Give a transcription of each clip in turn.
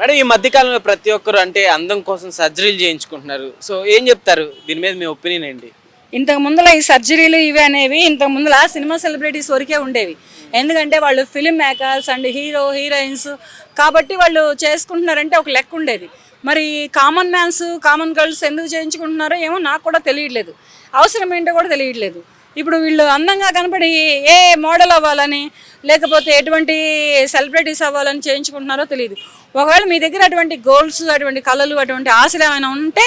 Madam ఈ మధ్యకాలంలో ప్రతి ఒక్కరు అంటే అందం కోసం సర్జరీలు చేయించుకుంటున్నారు. సో ఏం చెప్తారు? దీని మీద మీ ఒపీనియన్ ఏంటి? ఇంతకు ముందులో ఈ సర్జరీలు ఇవి అనేవి ఇంతకు ముందుల సినిమా సెలబ్రిటీస్ వరకే ఉండేవి. ఎందుకంటే వాళ్ళు film makers and hero heroines కాబట్టి వాళ్ళు చేసుకుంటున్నారంటే ఒక లెక్క ఉండేది. మరి కామన్ మ్యాన్స్ కామన్ గర్ల్స్ ఎందుకు చేయించుకుంటున్నారో ఏమో నాకు కూడా తెలియట్లేదు. అవసరం ఏంటో కూడా తెలియట్లేదు. ఇప్పుడు వీళ్ళు అందంగా కనపడి ఏ మోడల్ అవ్వాలని లేకపోతే ఎటువంటి సెలబ్రిటీస్ అవ్వాలని చేయించుకుంటున్నారో తెలియదు ఒకవేళ మీ దగ్గర అటువంటి గోల్స్ అటువంటి కళలు అటువంటి ఆశలు ఏమైనా ఉంటే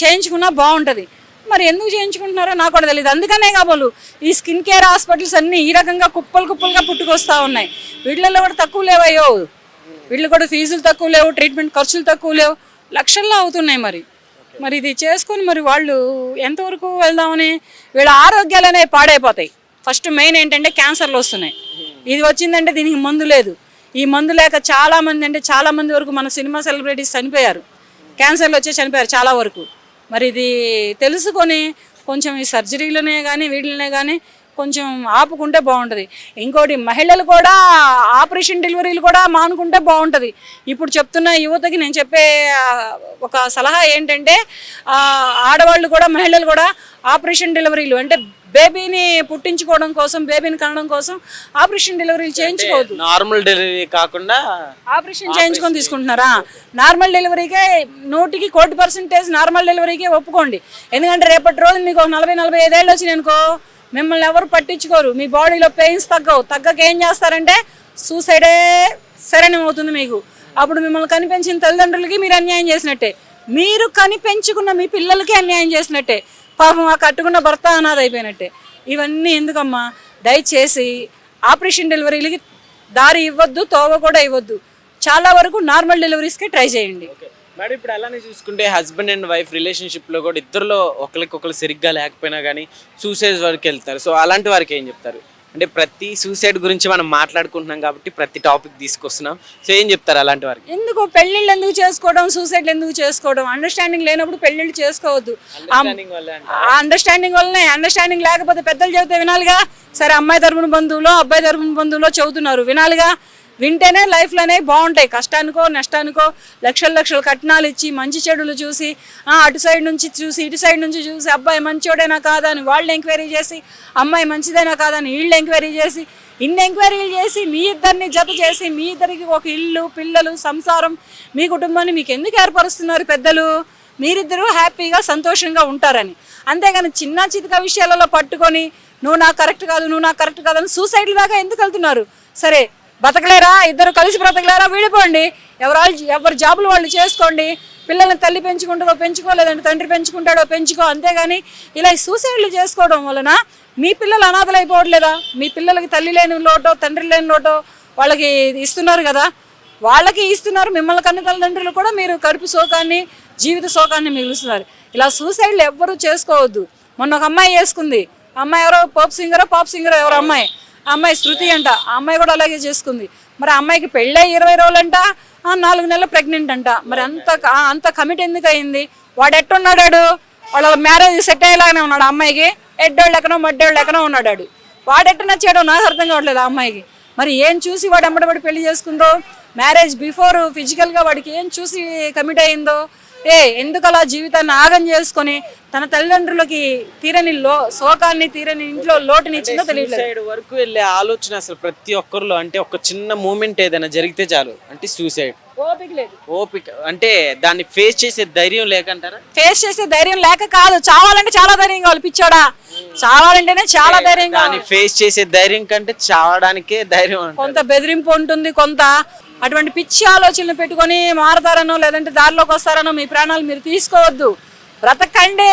చేయించుకున్నా బాగుంటుంది. మరి ఎందుకు చేయించుకుంటున్నారో నాకు కూడా తెలియదు అందుకనే కాబోలు ఈ స్కిన్ కేర్ హాస్పిటల్స్ అన్నీ ఈ రకంగా కుప్పలు కుప్పలుగా పుట్టుకొస్తూ ఉన్నాయి. వీళ్ళల్లో కూడా తక్కువ లేవయ్యో. వీళ్ళు కూడా ఫీజులు తక్కువ లేవు ట్రీట్మెంట్ ఖర్చులు తక్కువ లేవు. లక్షల్లో అవుతున్నాయి మరి. మరి ఇది చేసుకొని మరి వాళ్ళు ఎంతవరకు వెళ్దామని వీళ్ళ ఆరోగ్యాలు అనేవి పాడైపోతాయి. ఫస్ట్ మెయిన్ ఏంటంటే క్యాన్సర్లు వస్తున్నాయి. ఇది వచ్చిందంటే దీనికి మందు లేదు. ఈ మందు లేక చాలామంది అంటే చాలా మంది వరకు మన సినిమా సెలబ్రిటీస్ చనిపోయారు. క్యాన్సర్లు వచ్చి చనిపోయారు చాలా వరకు. మరి ఇది తెలుసుకొని కొంచెం ఈ సర్జరీలనే కానీ వీటిలోనే కానీ కొంచెం ఆపుకుంటే బాగుంటుంది. ఇంకోటి మహిళలు కూడా ఆపరేషన్ డెలివరీలు కూడా మానుకుంటే బాగుంటుంది. ఇప్పుడు చెప్తున్న యువతకి నేను చెప్పే ఒక సలహా ఏంటంటే ఆడవాళ్ళు కూడా మహిళలు కూడా ఆపరేషన్ డెలివరీలు అంటే బేబీని పుట్టించుకోవడం కోసం బేబీని కనడం కోసం ఆపరేషన్ డెలివరీలు చేయించుకోవద్దు. నార్మల్ డెలివరీ కాకుండా ఆపరేషన్ చేయించుకొని తీసుకుంటున్నారా? నార్మల్ డెలివరీకే నూటికి కోటి పర్సెంటేజ్ నార్మల్ డెలివరీకే ఒప్పుకోండి. ఎందుకంటే రేపటి రోజు మీకు నలభై నలభై ఐదేళ్ళు వచ్చినాయి అనుకో మిమ్మల్ని ఎవరు పట్టించుకోరు. మీ బాడీలో పెయిన్స్ తగ్గవు. తగ్గక ఏం చేస్తారంటే సూసైడే శరణ్యం అవుతుంది మీకు. అప్పుడు మిమ్మల్ని కనిపించిన తల్లిదండ్రులకి మీరు అన్యాయం చేసినట్టే. మీరు కనిపెంచుకున్న మీ పిల్లలకి అన్యాయం చేసినట్టే. పాపం ఆ కట్టుకున్న భర్త అనాథ అయిపోయినట్టే ఇవన్నీ ఎందుకమ్మా? దయచేసి ఆపరేషన్ డెలివరీలకి దారి ఇవ్వద్దు తోవ కూడా ఇవ్వద్దు. చాలా వరకు నార్మల్ డెలివరీస్కి ట్రై చేయండి. మేడం ఇప్పుడు అలానే చూసుకుంటే హస్బెండ్ అండ్ వైఫ్ రిలేషన్షిప్లో కూడా ఇద్దరిలో ఒకరికొకరు సరిగ్గా లేకపోయినా కానీ సూసైడ్ వరకు వెళ్తారు. సో అలాంటి వారికి ఏం చెప్తారు? అంటే ప్రతి సూసైడ్ గురించి మనం మాట్లాడుకుంటున్నాం కాబట్టి ప్రతి టాపిక్ తీసుకొస్తున్నాం. సో ఏం చెప్తారు అలాంటి వారికి? ఎందుకు పెళ్ళిళ్ళు ఎందుకు చేసుకోవడం సూసైడ్లు ఎందుకు చేసుకోవడం? అండర్స్టాండింగ్ లేనప్పుడు పెళ్ళిళ్ళు చేసుకోవద్దు. అండర్స్టాండింగ్ వల్లనే అండర్స్టాండింగ్ లేకపోతే పెద్దలు చెబితే వినాలిగా? సరే అమ్మాయి తరపున బంధువులో అబ్బాయి తరపున బంధువులో చెబుతున్నారు. వినాలిగా? వింటేనే లైఫ్లు అనేవి బాగుంటాయి. కష్టానికో నష్టానికో లక్షల లక్షల కట్నాలు ఇచ్చి మంచి చెడులు చూసి అటు సైడ్ నుంచి చూసి ఇటు సైడ్ నుంచి చూసి అబ్బాయి మంచోడేనా కాదా అని వాళ్ళు ఎంక్వైరీ చేసి అమ్మాయి మంచిదైనా కాదని వీళ్ళు ఎంక్వైరీ చేసి ఇన్ని ఎంక్వైరీలు చేసి మీ ఇద్దరిని జత చేసి మీ ఇద్దరికి ఒక ఇల్లు పిల్లలు సంసారం మీ కుటుంబాన్ని మీకు ఎందుకు ఏర్పరుస్తున్నారు పెద్దలు? మీరిద్దరూ హ్యాపీగా సంతోషంగా ఉంటారని. అంతేగాని చిన్న చితక విషయాలలో పట్టుకొని నువ్వు నాకు కరెక్ట్ కాదు నువ్వు నాకు కరెక్ట్ కాదని సూసైడ్ దాకా ఎందుకు వెళ్తున్నారు? సరే బతకలేరా ఇద్దరు కలిసి బ్రతకలేరా? విడిపోండి. ఎవరు ఎవరు జాబులు వాళ్ళు చేసుకోండి. పిల్లల్ని తల్లి పెంచుకుంటుందో పెంచుకో లేదంటే తండ్రి పెంచుకుంటాడో పెంచుకో. అంతేగాని ఇలా సూసైడ్లు చేసుకోవడం వలన మీ పిల్లలు అనాథలైపోవట్లేదా? మీ పిల్లలకి తల్లి లేని లోటో తండ్రి లేని లోటో వాళ్ళకి ఇస్తున్నారు కదా? వాళ్ళకి ఇస్తున్నారు. మిమ్మల్ని కన్న తల్లిదండ్రులు కూడా మీరు కడుపు శోకాన్ని జీవిత శోకాన్ని మిగులుస్తున్నారు. ఇలా సూసైడ్లు ఎవ్వరూ చేసుకోవద్దు. మొన్న ఒక అమ్మాయి చేసుకుంది. అమ్మాయి ఎవరో? పాప్ సింగరో? పాప్ సింగరో? ఎవరో అమ్మాయి. అమ్మాయి శృతి అంట. ఆ అమ్మాయి కూడా అలాగే చేసుకుంది. మరి అమ్మాయికి పెళ్ళై ఇరవై రోజులంట ఆ నాలుగు నెలలు ప్రెగ్నెంట్ అంట. మరి అంత అంత కమిట్ ఎందుకు అయింది? వాడు ఎట్టున్నాడాడు? వాళ్ళ మ్యారేజ్ సెట్ అయ్యేలాగానే ఉన్నాడు అమ్మాయికి. ఎడ్డోళ్ళు ఎక్కనో మడ్డోళ్ళు ఎక్కనో ఉన్నాడు వాడు. వాడు ఎట్టు నచ్చాడో నాకు అర్థం కావట్లేదు ఆ అమ్మాయికి. మరి ఏం చూసి వాడు అమ్మడబడి పెళ్ళి చేసుకుందో? మ్యారేజ్ బిఫోర్ ఫిజికల్గా వాడికి ఏం చూసి కమిట్ అయిందో ఏ ఎందుకు అలా జీవితాన్ని ఆగం చేసుకొని తన తల్లిదండ్రులకి తీరని లో శోకాన్ని తీరని ఇంట్లో లోటుని ఇచ్చిందో తెలియట్లేదు. వరకు వెళ్ళే ఆలోచన అసలు ప్రతి ఒక్కరిలో అంటే ఒక చిన్న మూమెంట్ ఏదైనా జరిగితే చాలు. అంటే సూసైడ్ ఓపిక లేదు. ఓపిక. అంటే దాన్ని ఫేస్ చేసే ధైర్యం లేకంటారా? ఫేస్ చేసే ధైర్యం లేక కాదు. చావాలంటే చాలా ధైర్యం కావాలి పిచ్చోడా? చావాలంటేనే చాలా ధైర్యం కావాలి దాన్ని ఫేస్ చేసే ధైర్యం కంటే చావడానికే ధైర్యం అంటారు. కొంత బెదిరింపు ఉంటుంది కొంత అటువంటి పిచ్చి ఆలోచనలు పెట్టుకొని మారతారనో లేదంటే దారిలోకి వస్తారనో మీ ప్రాణాలు మీరు తీసుకోవద్దు. బ్రతకండి.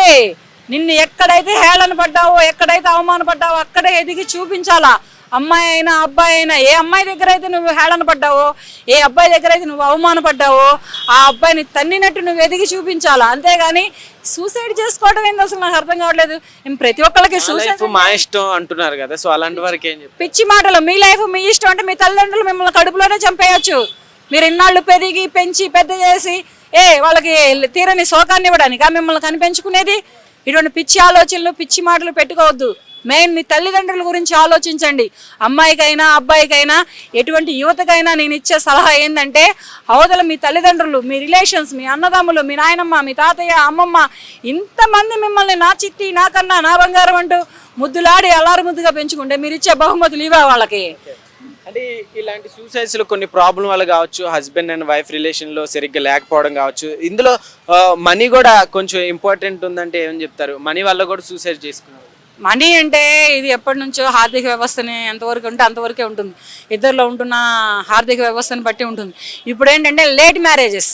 నిన్ను ఎక్కడైతే హేళన పడ్డావో ఎక్కడైతే అవమానపడ్డావో అక్కడే ఎదిగి చూపించాలా? అమ్మాయి అయినా అబ్బాయి అయినా ఏ అమ్మాయి దగ్గర అయితే నువ్వు హేళన పడ్డావో ఏ అబ్బాయి దగ్గర అయితే నువ్వు అవమానపడ్డావో ఆ అబ్బాయిని తన్నినట్టు నువ్వు ఎదిగి చూపించాలా? అంతేగాని సూసైడ్ చేసుకోవడం ఏంది అసలు నాకు అర్థం కావట్లేదు. ప్రతి ఒక్కరికి సూసైడ్ మా ఇష్టం అంటున్నారు కదా సో అలాంటి వారికి పిచ్చి మాటలు. మీ లైఫ్ మీ ఇష్టం అంటే మీ తల్లిదండ్రులు మిమ్మల్ని కడుపులోనే చంపేయచ్చు. మీరు ఇన్నాళ్ళు పెరిగి పెంచి పెద్ద చేసి ఏ వాళ్ళకి తీరని శోకాన్ని ఇవ్వడానికి మిమ్మల్ని కనిపెంచుకునేది ఇటువంటి పిచ్చి ఆలోచనలు పిచ్చి మాటలు పెట్టుకోవద్దు. మెయిన్ మీ తల్లిదండ్రుల గురించి ఆలోచించండి. అమ్మాయికైనా అబ్బాయికైనా ఎటువంటి యువతకైనా నేను ఇచ్చే సలహా ఏంటంటే అవతల మీ తల్లిదండ్రులు మీ రిలేషన్స్ మీ అన్నదమ్ములు మీ నాయనమ్మ మీ తాతయ్య అమ్మమ్మ ఇంతమంది మిమ్మల్ని నా చిట్టి నాకన్నా నా బంగారం అంటూ ముద్దులాడి అలారు ముద్దుగా పెంచుకుంటే మీరు ఇచ్చే బహుమతులు ఇవే వాళ్ళకి. అంటే ఇలాంటి suicides లో కొన్ని ప్రాబ్లం వల్ల కావచ్చు హస్బెండ్ అండ్ వైఫ్ రిలేషన్లో సరిగ్గా లేకపోవడం కావచ్చు ఇందులో మనీ కూడా కొంచెం ఇంపార్టెంట్ ఉందంటే ఏమని చెప్తారు? మనీ వల్ల కూడా సూసైడ్ చేసుకున్నారు. మనీ అంటే ఇది ఎప్పటి నుంచో ఆర్థిక వ్యవస్థని ఎంతవరకు ఉంటే అంతవరకే ఉంటుంది. ఇద్దరిలో ఉంటున్న ఆర్థిక వ్యవస్థని బట్టి ఉంటుంది. ఇప్పుడు ఏంటంటే లేట్ మ్యారేజెస్.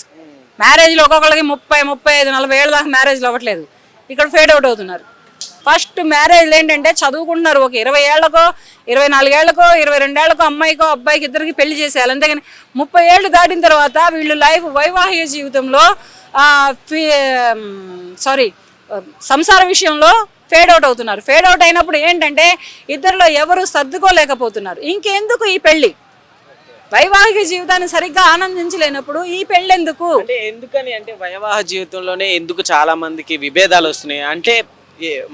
మ్యారేజ్లో ఒక్కొక్కరికి ముప్పై ముప్పై ఐదు నలభై ఏళ్ళ దాకా మ్యారేజ్లు అవ్వట్లేదు. ఇక్కడ ఫేడ్ అవుట్ అవుతున్నారు. ఫస్ట్ మ్యారేజ్లు ఏంటంటే చదువుకుంటున్నారు. ఒక ఇరవై ఏళ్ళకో ఇరవై నాలుగేళ్ళకో ఇరవై రెండేళ్ళకో అమ్మాయికో అబ్బాయికి ఇద్దరికి పెళ్ళి చేసేయాలి. అంతేగాని ముప్పై ఏళ్ళు దాటిన తర్వాత వీళ్ళు లైఫ్ వైవాహిక జీవితంలో సారీ సంసార విషయంలో ఫేడ్ అవుట్ అవుతున్నారు. ఫేడ్ అవుట్ అయినప్పుడు ఏంటంటే ఇద్దరిలో ఎవరు సర్దుకోలేకపోతున్నారు. ఇంకెందుకు ఈ పెళ్ళి వైవాహిక జీవితాన్ని సరిగ్గా ఆనందించలేనప్పుడు ఈ పెళ్ళి ఎందుకు అంటే ఎందుకని అంటే వైవాహ జీవితంలోనే ఎందుకు చాలా మందికి విభేదాలు వస్తున్నాయి? అంటే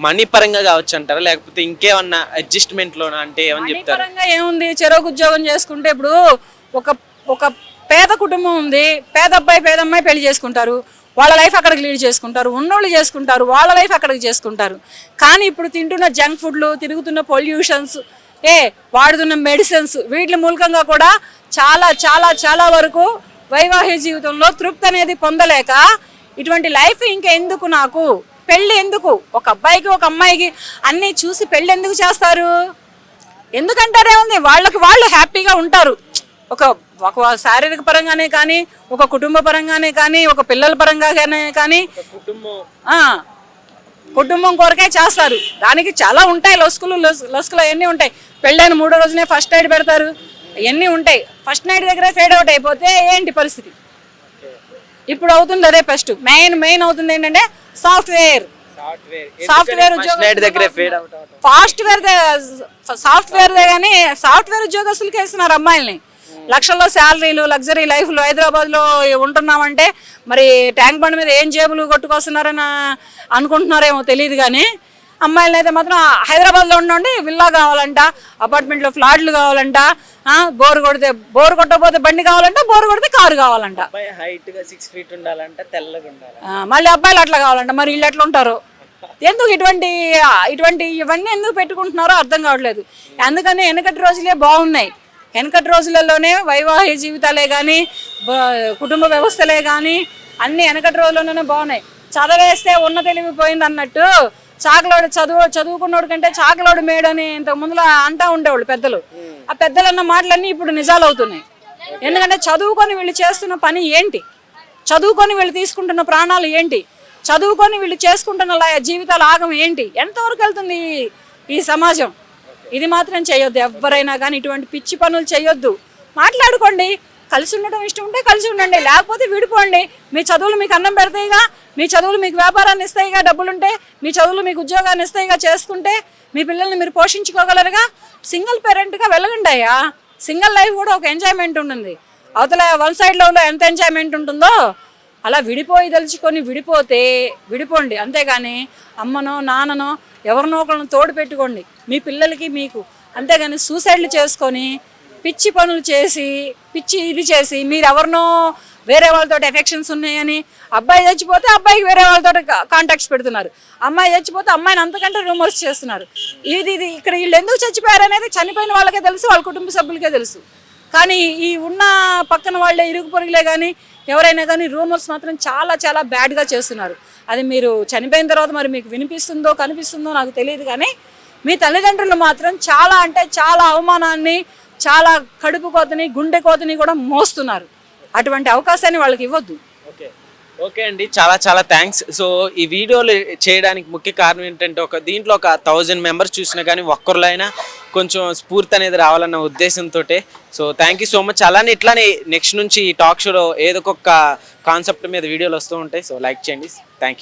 మనీ పరంగా కావచ్చు అంటారా? లేకపోతే ఇంకేమన్నా అడ్జస్ట్మెంట్ లోనా అంటే ఏమని చెప్తారు? పరంగా ఏముంది? చెరోకు ఉద్యోగం చేసుకుంటే ఇప్పుడు ఒక ఒక పేద కుటుంబం ఉంది పేద అబ్బాయి పేద అమ్మాయి పెళ్ళి చేసుకుంటారు వాళ్ళ లైఫ్ అక్కడికి లీడ్ చేసుకుంటారు ఉన్నోళ్ళు చేసుకుంటారు వాళ్ళ లైఫ్ అక్కడికి చేసుకుంటారు. కానీ ఇప్పుడు తింటున్న జంక్ ఫుడ్లు తిరుగుతున్న పొల్యూషన్స్ ఏ వాడుతున్న మెడిసిన్స్ వీటి మూలకంగా కూడా చాలా చాలా చాలా వరకు వైవాహిక జీవితంలో తృప్తి అనేది పొందలేక ఇటువంటి లైఫ్ ఇంకా ఎందుకు నాకు? పెళ్ళి ఎందుకు? ఒక అబ్బాయికి ఒక అమ్మాయికి అన్నీ చూసి పెళ్ళి ఎందుకు చేస్తారు? ఎందుకంటారే ఉంది వాళ్ళకి వాళ్ళు హ్యాపీగా ఉంటారు. ఒక ఒక శారీరక పరంగానే కానీ ఒక కుటుంబ పరంగానే కానీ ఒక పిల్లల పరంగానే కానీ కుటుంబం. ఆ, కుటుంబం కొరకే చేస్తారు. దానికి చాలా ఉంటాయి లొసుకులు లొస్- లొసుకులు అవన్నీ ఉంటాయి. పెళ్ళైన మూడో రోజునే ఫస్ట్ నైట్ పెడతారు. అవన్నీ ఉంటాయి. ఫస్ట్ నైట్ దగ్గర ఫేడ్ అవుట్ అయిపోతే ఏంటి పరిస్థితి? ఇప్పుడు అవుతుంది అదే ఫస్ట్ మెయిన్ మెయిన్ అవుతుంది ఏంటంటే సాఫ్ట్వేర్ సాఫ్ట్వేర్ అవటం సాఫ్ట్వేర్ సాఫ్ట్వేర్ కానీ సాఫ్ట్వేర్ ఉద్యోగస్తులకి వేస్తున్నారు అమ్మాయిల్ని. లక్షల్లో శాలరీలు లగ్జరీ లైఫ్లు హైదరాబాద్లో ఉంటున్నామంటే మరి ట్యాంక్ బండ్ మీద ఏం జేబులు కొట్టుకొస్తున్నారని అనుకుంటున్నారేమో తెలియదు కానీ అమ్మాయిలను అయితే మాత్రం హైదరాబాద్లో ఉండండి విల్లా కావాలంట అపార్ట్మెంట్లో ఫ్లాట్లు కావాలంట బోరు కొడితే బోరు కొట్టకపోతే బండి కావాలంట బోరు కొడితే కారు కావాలంట. మళ్ళీ అబ్బాయిలు అట్లా కావాలంట మరి వీళ్ళు ఎట్లా ఉంటారు ఎందుకు ఇటువంటి ఇటువంటి ఇవన్నీ ఎందుకు పెట్టుకుంటున్నారో అర్థం కావట్లేదు. అందుకని వెనకటి రోజులే బాగున్నాయి. వెనకటి రోజులలోనే వైవాహిక జీవితాలే కానీ కుటుంబ వ్యవస్థలే కానీ అన్ని వెనకటి రోజుల్లోనే బాగున్నాయి. చదవేస్తే ఉన్న తెలివి పోయింది అన్నట్టు చాకలోడు చదువు చదువుకున్నోడు కంటే చాకలోడు మేడు అని ఇంతకు ముందులో అంటా ఉండేవాళ్ళు పెద్దలు. ఆ పెద్దలు అన్న మాటలన్నీ ఇప్పుడు నిజాలు అవుతున్నాయి ఎందుకంటే చదువుకొని వీళ్ళు చేస్తున్న పని ఏంటి? చదువుకొని వీళ్ళు తీసుకుంటున్న ప్రాణాలు ఏంటి? చదువుకొని వీళ్ళు చేసుకుంటున్న జీవితాల ఆగం ఏంటి? ఎంతవరకు వెళ్తుంది ఈ సమాజం? ఇది మాత్రం చేయొద్దు. ఎవరైనా కానీ ఇటువంటి పిచ్చి పనులు చేయొద్దు. మాట్లాడుకోండి. కలిసి ఉండడం ఇష్టం ఉంటే కలిసి ఉండండి. లేకపోతే విడిపోండి. మీ చదువులు మీకు అన్నం పెడతాయిగా మీ చదువులు మీకు వ్యాపారాన్ని ఇస్తాయిగా డబ్బులుంటే. మీ చదువులు మీకు ఉద్యోగాన్ని ఇస్తాయిగా చేసుకుంటే మీ పిల్లల్ని మీరు పోషించుకోగలరుగా? సింగిల్ పేరెంట్గా వెళ్ళగండి అయ్యా. సింగిల్ లైఫ్ కూడా ఒక ఎంజాయ్మెంట్ ఉంటుంది. అవతల వన్ సైడ్ లవ్లో ఎంత ఎంజాయ్మెంట్ ఉంటుందో అలా విడిపోయి తలుచుకొని విడిపోతే విడిపోండి. అంతేగాని అమ్మనో నాన్ననో ఎవరినో ఒకరిని తోడు పెట్టుకోండి. మీ పిల్లలకి మీకు. అంతేగాని సూసైడ్లు చేసుకొని పిచ్చి పనులు చేసి పిచ్చి ఇది చేసి మీరు ఎవరినో వేరే వాళ్ళతో ఎఫెక్షన్స్ ఉన్నాయని అబ్బాయి చచ్చిపోతే అబ్బాయికి వేరే వాళ్ళతో కాంటాక్ట్స్ పెడుతున్నారు. అమ్మాయి చచ్చిపోతే అమ్మాయిని అంతకంటే రూమర్స్ చేస్తున్నారు. ఇది ఇది ఇక్కడ వీళ్ళు ఎందుకు చచ్చిపోయారు అనేది చనిపోయిన వాళ్ళకే తెలుసు వాళ్ళ కుటుంబ సభ్యులకే తెలుసు. కానీ ఈ ఉన్న పక్కన వాళ్ళే ఇరుగు పొరుగులే కానీ ఎవరైనా కానీ రూమర్స్ మాత్రం చాలా చాలా బ్యాడ్గా చేస్తున్నారు. అది మీరు చనిపోయిన తర్వాత మరి మీకు వినిపిస్తుందో కనిపిస్తుందో నాకు తెలియదు కానీ మీ తల్లిదండ్రులు మాత్రం చాలా అంటే చాలా అవమానాన్ని చాలా కడుపు కోతని గుండె కోతని కూడా మోస్తున్నారు. అటువంటి అవకాశాన్ని వాళ్ళకి ఇవ్వద్దు. ఓకే. ఓకే అండి. చాలా చాలా థ్యాంక్స్. సో ఈ వీడియోలు చేయడానికి ముఖ్య కారణం ఏంటంటే ఒక దీంట్లో ఒక థౌజండ్ మెంబర్స్ చూసినా కానీ ఒక్కరిలో అయినా కొంచెం స్ఫూర్తి అనేది రావాలన్న ఉద్దేశంతో so thank you so much అలానే ఇట్లానే నెక్స్ట్ నుంచి ఈ టాక్ షోలో ఏదో ఒక కాన్సెప్ట్ మీద వీడియోలు వస్తూ ఉంటాయి. సో లైక్ చేయండి. Thank you